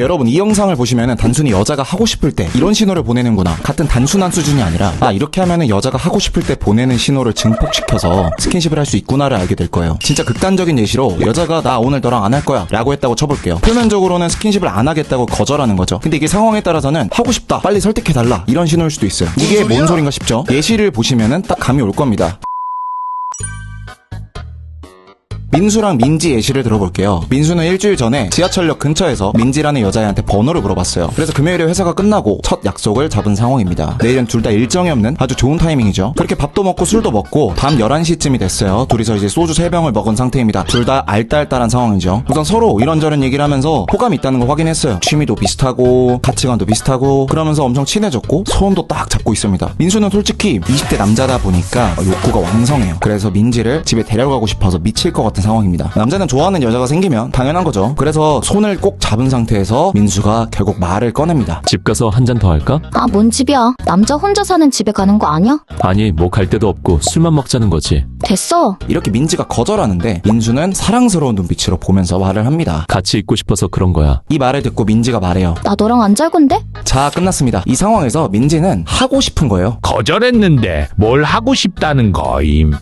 여러분 이 영상을 보시면은 단순히 여자가 하고 싶을 때 이런 신호를 보내는구나. 같은 단순한 수준이 아니라 아 이렇게 하면은 여자가 하고 싶을 때 보내는 신호를 증폭시켜서 스킨십을 할 수 있구나를 알게 될 거예요. 진짜 극단적인 예시로 여자가 나 오늘 너랑 안 할 거야 라고 했다고 쳐볼게요. 표면적으로는 스킨십을 안 하겠다고 거절하는 거죠. 근데 이게 상황에 따라서는 하고 싶다 빨리 설득해달라 이런 신호일 수도 있어요. 이게 뭔 소린가 싶죠? 예시를 보시면은 딱 감이 올 겁니다 민수랑 민지 예시를 들어볼게요. 민수는 일주일 전에 지하철역 근처에서 민지라는 여자애한테 번호를 물어봤어요. 그래서 금요일에 회사가 끝나고 첫 약속을 잡은 상황입니다. 내일은 둘 다 일정이 없는 아주 좋은 타이밍이죠. 그렇게 밥도 먹고 술도 먹고 밤 11시쯤이 됐어요. 둘이서 이제 소주 3병을 먹은 상태입니다. 둘 다 알딸딸한 상황이죠. 우선 서로 이런저런 얘기를 하면서 호감이 있다는 걸 확인했어요. 취미도 비슷하고 가치관도 비슷하고 그러면서 엄청 친해졌고 손도 딱 잡고 있습니다. 민수는 솔직히 20대 남자다 보니까 욕구가 왕성해요. 그래서 민지를 집에 데려가고 싶어서 미칠 것 같은 상황입니다. 남자는 좋아하는 여자가 생기면 당연한 거죠. 그래서 손을 꼭 잡은 상태에서 민수가 결국 말을 꺼냅니다. 집 가서 한 잔 더 할까? 아, 뭔 집이야. 남자 혼자 사는 집에 가는 거 아니야? 아니, 뭐 갈 데도 없고 술만 먹자는 거지. 됐어. 이렇게 민지가 거절하는데 민수는 사랑스러운 눈빛으로 보면서 말을 합니다. 같이 있고 싶어서 그런 거야. 이 말을 듣고 민지가 말해요. 나 너랑 안 잘 건데? 자, 끝났습니다. 이 상황에서 민지는 하고 싶은 거예요. 거절했는데 뭘 하고 싶다는 거임.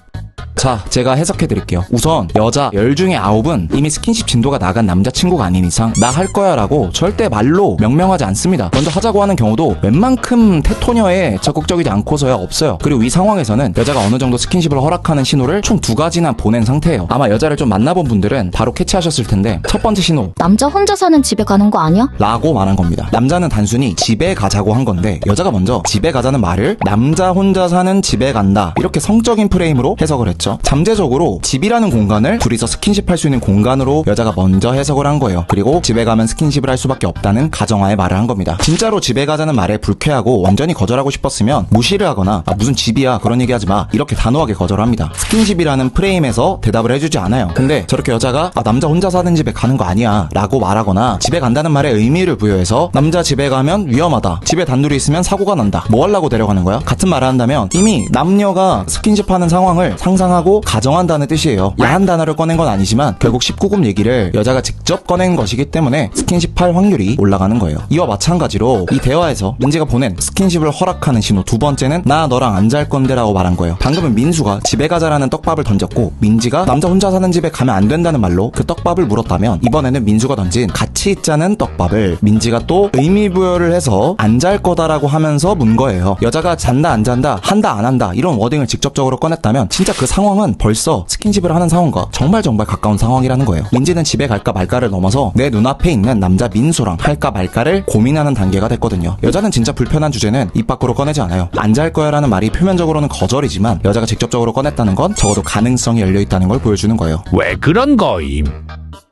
자, 제가 해석해 드릴게요. 우선 여자 10 중에 9은 이미 스킨십 진도가 나간 남자친구가 아닌 이상 나 할 거야 라고 절대 말로 명명하지 않습니다. 먼저 하자고 하는 경우도 웬만큼 테토녀에 적극적이지 않고서야 없어요. 그리고 이 상황에서는 여자가 어느 정도 스킨십을 허락하는 신호를 총 두 가지나 보낸 상태예요. 아마 여자를 좀 만나본 분들은 바로 캐치하셨을 텐데 첫 번째 신호 남자 혼자 사는 집에 가는 거 아니야? 라고 말한 겁니다. 남자는 단순히 집에 가자고 한 건데 여자가 먼저 집에 가자는 말을 남자 혼자 사는 집에 간다 이렇게 성적인 프레임으로 해석을 했죠. 잠재적으로 집이라는 공간을 둘이서 스킨십 할 수 있는 공간으로 여자가 먼저 해석을 한 거예요. 그리고 집에 가면 스킨십을 할 수밖에 없다는 가정하에 말을 한 겁니다. 진짜로 집에 가자는 말에 불쾌하고 완전히 거절하고 싶었으면 무시를 하거나 아, 무슨 집이야 그런 얘기 하지 마 이렇게 단호하게 거절합니다. 스킨십이라는 프레임에서 대답을 해주지 않아요. 근데 저렇게 여자가 아, 남자 혼자 사는 집에 가는 거 아니야 라고 말하거나 집에 간다는 말에 의미를 부여해서 남자 집에 가면 위험하다. 집에 단둘이 있으면 사고가 난다. 뭐 하려고 데려가는 거야? 같은 말을 한다면 이미 남녀가 스킨십 하는 상황을 상상하고 가정한다는 뜻이에요. 야한 단어를 꺼낸 건 아니지만 결국 19금 얘기를 여자가 직접 꺼낸 것이기 때문에 스킨십 할 확률이 올라가는 거예요. 이와 마찬가지로 이 대화에서 민지가 보낸 스킨십을 허락하는 신호 두 번째는 나 너랑 안 잘 건데 라고 말한 거예요. 방금은 민수가 집에 가자라는 떡밥을 던졌고 민지가 남자 혼자 사는 집에 가면 안 된다는 말로 그 떡밥을 물었다면 이번에는 민수가 던진 같이 있자는 떡밥을 민지가 또 의미 부여를 해서 안 잘 거다라고 하면서 문 거예요. 여자가 잔다 안 잔다 한다 안 한다 이런 워딩을 직접적으로 꺼냈다면 진짜 그 상황 은 벌써 스킨십을 하는 상황과 정말 정말 가까운 상황이라는 거예요. 민지는 집에 갈까 말까를 넘어서 내 눈앞에 있는 남자 민수랑 할까 말까를 고민하는 단계가 됐거든요. 여자는 진짜 불편한 주제는 입 밖으로 꺼내지 않아요. 안잘 거야라는 말이 표면적으로는 거절이지만 여자가 직접적으로 꺼냈다는 건 적어도 가능성이 열려 있다는 걸 보여주는 거예요. 왜 그런 거임?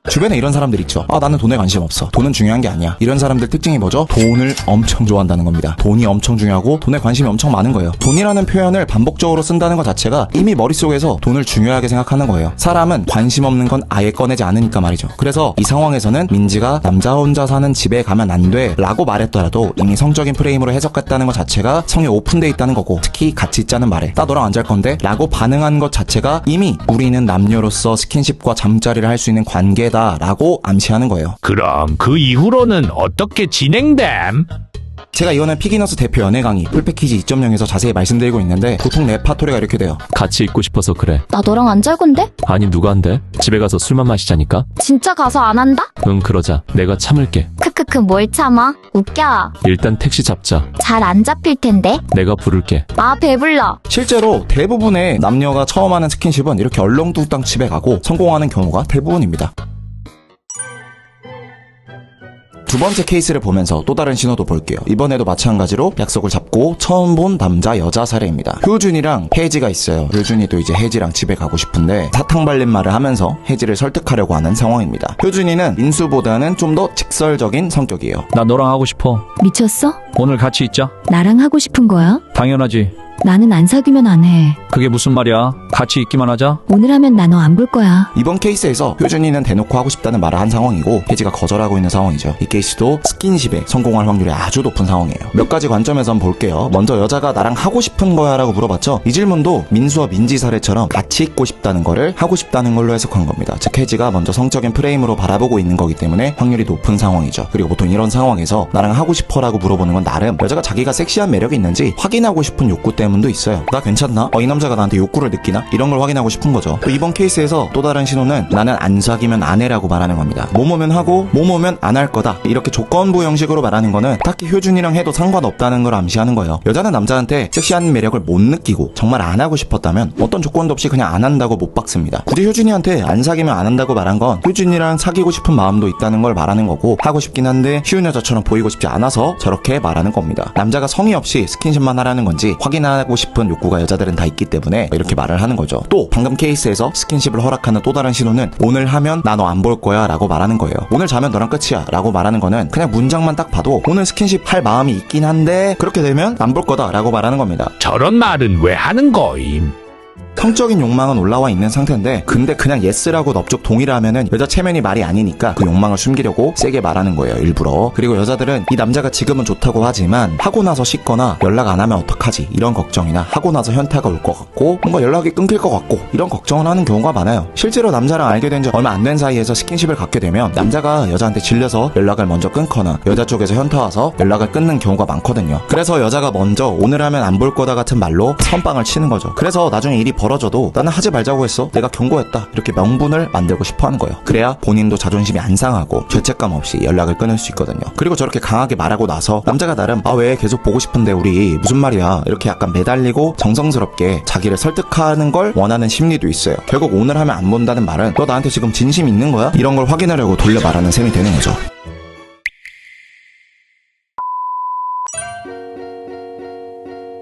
주변에 이런 사람들 있죠. 아, 나는 돈에 관심 없어. 돈은 중요한 게 아니야. 이런 사람들 특징이 뭐죠? 돈을 엄청 좋아한다는 겁니다. 돈이 엄청 중요하고 돈에 관심이 엄청 많은 거예요. 돈이라는 표현을 반복적으로 쓴다는 것 자체가 이미 머릿속에서 돈을 중요하게 생각하는 거예요. 사람은 관심 없는 건 아예 꺼내지 않으니까 말이죠. 그래서 이 상황에서는 민지가 남자 혼자 사는 집에 가면 안 돼. 라고 말했더라도 이미 성적인 프레임으로 해석했다는 것 자체가 성에 오픈돼 있다는 거고 특히 같이 있자는 말에 나 너랑 안 잘 건데? 라고 반응한 것 자체가 이미 우리는 남녀로서 스킨십과 잠자리를 할 수 있는 관계 다. 라고 암시하는 거예요. 그럼 그 이후로는 어떻게 진행됨? 제가 이거는 피기너스 대표 연애 강의 풀패키지 2.0에서 자세히 말씀드리고 있는데 보통 레파토리가 이렇게 돼요. 같이 있고 싶어서 그래. 나 너랑 안 잘 건데? 아니, 누가 한대? 집에 가서 술만 마시자니까? 진짜 가서 안 한다? 응, 그러자. 내가 참을게. 크크크 뭘 참아? 웃겨. 일단 택시 잡자. 잘 안 잡힐 텐데. 내가 부를게. 아, 배불러. 실제로 대부분의 남녀가 처음 하는 스킨십은 이렇게 얼렁뚱땅 집에 가고 성공하는 경우가 대부분입니다. 두 번째 케이스를 보면서 또 다른 신호도 볼게요. 이번에도 마찬가지로 약속을 잡고 처음 본 남자 여자 사례입니다. 효준이랑 혜지가 있어요. 효준이도 이제 혜지랑 집에 가고 싶은데 사탕 발린 말을 하면서 혜지를 설득하려고 하는 상황입니다. 효준이는 민수보다는 좀 더 직설적인 성격이에요. 나 너랑 하고 싶어. 미쳤어? 오늘 같이 있자. 나랑 하고 싶은 거야? 당연하지. 나는 안 사귀면 안 해. 그게 무슨 말이야? 같이 있기만 하자? 오늘 하면 나 너 안 볼 거야. 이번 케이스에서 효준이는 대놓고 하고 싶다는 말을 한 상황이고 혜지가 거절하고 있는 상황이죠. 이 케이스도 스킨십에 성공할 확률이 아주 높은 상황이에요. 몇 가지 관점에서 한번 볼게요. 먼저 여자가 나랑 하고 싶은 거야 라고 물어봤죠. 이 질문도 민수와 민지 사례처럼 같이 있고 싶다는 거를 하고 싶다는 걸로 해석한 겁니다. 즉 혜지가 먼저 성적인 프레임으로 바라보고 있는 거기 때문에 확률이 높은 상황이죠. 그리고 보통 이런 상황에서 나랑 하고 싶어 라고 물어보는 건 나름 여자가 자기가 섹시한 매력이 있는지 확인하고 싶은 욕구 때문 도 있어요. 나 괜찮나? 어, 이 남자가 나한테 욕구를 느끼나? 이런 걸 확인하고 싶은 거죠. 또 이번 케이스에서 또 다른 신호는 나는 안 사귀면 안 해라고 말하는 겁니다. 뭐뭐면 하고 뭐뭐면 안 할 거다. 이렇게 조건부 형식으로 말하는 거는 딱히 효준이랑 해도 상관없다는 걸 암시하는 거예요. 여자는 남자한테 섹시한 매력을 못 느끼고 정말 안 하고 싶었다면 어떤 조건도 없이 그냥 안 한다고 못 박습니다. 굳이 효준이한테 안 사귀면 안 한다고 말한 건 효준이랑 사귀고 싶은 마음도 있다는 걸 말하는 거고 하고 싶긴 한데 쉬운 여자처럼 보이고 싶지 않아서 저렇게 말하는 겁니다. 남자가 성의 없이 스킨십만 하라는 건지 확인하 고 싶은 욕구가 여자들은 다 있기 때문에 이렇게 말을 하는 거죠. 또 방금 케이스에서 스킨십을 허락하는 또 다른 신호는 오늘 하면 나 너 안 볼 거야 라고 말하는 거예요. 오늘 자면 너랑 끝이야 라고 말하는 거는 그냥 문장만 딱 봐도 오늘 스킨십 할 마음이 있긴 한데 그렇게 되면 안 볼 거다 라고 말하는 겁니다. 저런 말은 왜 하는 거임? 성적인 욕망은 올라와 있는 상태인데 근데 그냥 예스라고 넙죽 동의를 하면은 여자 체면이 말이 아니니까 그 욕망을 숨기려고 세게 말하는 거예요 일부러. 그리고 여자들은 이 남자가 지금은 좋다고 하지만 하고 나서 씻거나 연락 안 하면 어떡하지? 이런 걱정이나 하고 나서 현타가 올 것 같고 뭔가 연락이 끊길 것 같고 이런 걱정을 하는 경우가 많아요. 실제로 남자랑 알게 된 지 얼마 안 된 사이에서 스킨십을 갖게 되면 남자가 여자한테 질려서 연락을 먼저 끊거나 여자 쪽에서 현타 와서 연락을 끊는 경우가 많거든요. 그래서 여자가 먼저 오늘 하면 안 볼 거다 같은 말로 선빵을 치는 거죠. 그래서 나중에 일이 벌어 져도 나는 하지 말자고 했어. 내가 경고했다. 이렇게 명분을 만들고 싶어 하는 거예요. 그래야 본인도 자존심이 안 상하고 죄책감 없이 연락을 끊을 수 있거든요. 그리고 저렇게 강하게 말하고 나서 남자가 나름 아 왜 계속 보고 싶은데 우리 무슨 말이야 이렇게 약간 매달리고 정성스럽게 자기를 설득하는 걸 원하는 심리도 있어요. 결국 오늘 하면 안 본다는 말은 너 나한테 지금 진심 있는 거야? 이런 걸 확인하려고 돌려 말하는 셈이 되는 거죠.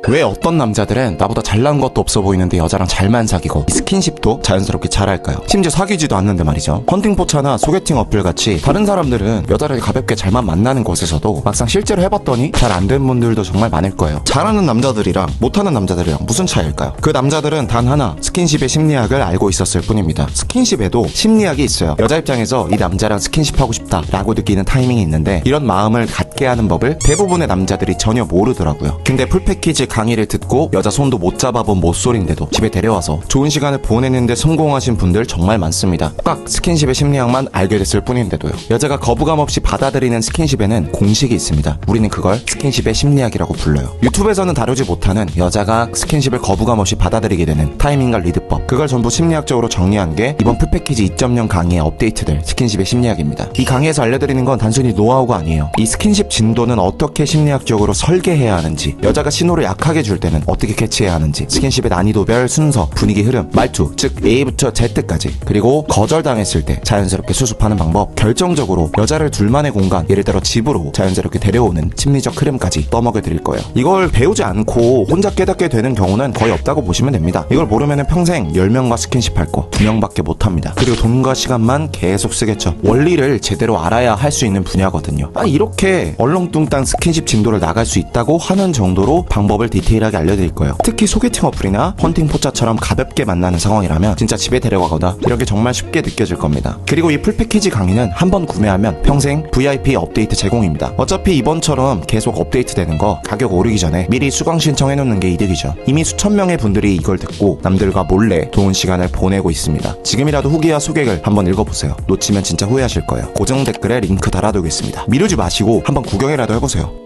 왜 어떤 남자들은 나보다 잘난 것도 없어 보이는데 여자랑 잘만 사귀고 이 스킨십도 자연스럽게 잘할까요? 심지어 사귀지도 않는데 말이죠. 헌팅 포차나 소개팅 어플 같이 다른 사람들은 여자를 가볍게 잘만 만나는 곳에서도 막상 실제로 해봤더니 잘 안 된 분들도 정말 많을 거예요. 잘하는 남자들이랑 못하는 남자들이랑 무슨 차이일까요? 그 남자들은 단 하나 스킨십의 심리학을 알고 있었을 뿐입니다. 스킨십에도 심리학이 있어요. 여자 입장에서 이 남자랑 스킨십하고 싶다라고 느끼는 타이밍이 있는데 이런 마음을 갖게 하는 법을 대부분의 남자들이 전혀 모르더라고요. 근데 풀패키지 강의를 듣고 여자 손도 못 잡아본 모쏠인데도 집에 데려와서 좋은 시간을 보내는데 성공하신 분들 정말 많습니다. 꽉 스킨십의 심리학만 알게 됐을 뿐인데도요. 여자가 거부감 없이 받아들이는 스킨십에는 공식이 있습니다. 우리는 그걸 스킨십의 심리학이라고 불러요. 유튜브에서는 다루지 못하는 여자가 스킨십을 거부감 없이 받아들이게 되는 타이밍과 리드법. 그걸 전부 심리학적으로 정리한 게 이번 풀패키지 2.0 강의에 업데이트될 스킨십의 심리학입니다. 이 강의에서 알려드리는 건 단순히 노하우가 아니에요. 이 스킨십 진도는 어떻게 심리학적으로 설계해야 하는지, 여자가 신호를 약하게 줄 때는 어떻게 캐치해야 하는지, 스킨십의 난이도별 순서, 분위기 흐름, 말투, 즉 A부터 Z까지, 그리고 거절당했을 때 자연스럽게 수습하는 방법, 결정적으로 여자를 둘만의 공간, 예를 들어 집으로 자연스럽게 데려오는 심리적 흐름까지 떠먹여 드릴 거예요. 이걸 배우지 않고 혼자 깨닫게 되는 경우는 거의 없다고 보시면 됩니다. 이걸 모르면 평생 10명과 스킨십 할 거 2명밖에 못 합니다. 그리고 돈과 시간만 계속 쓰겠죠. 원리를 제대로 알아야 할 수 있는 분야거든요. 아, 이렇게 얼렁뚱땅 스킨십 진도를 나갈 수 있다고 하는 정도로 방법을 디테일하게 알려드릴 거예요. 특히 소개팅 어플이나 헌팅 포차처럼 가볍게 만나는 상황이라면 진짜 집에 데려가거나 이런 게 정말 쉽게 느껴질 겁니다. 그리고 이 풀패키지 강의는 한 번 구매하면 평생 VIP 업데이트 제공입니다. 어차피 이번처럼 계속 업데이트 되는 거 가격 오르기 전에 미리 수강 신청해 놓는 게 이득이죠. 이미 수천 명의 분들이 이걸 듣고 남들과 몰래 좋은 시간을 보내고 있습니다. 지금이라도 후기와 소개글 한번 읽어보세요. 놓치면 진짜 후회하실 거예요. 고정 댓글에 링크 달아두겠습니다. 미루지 마시고 한번 구경이라도 해보세요.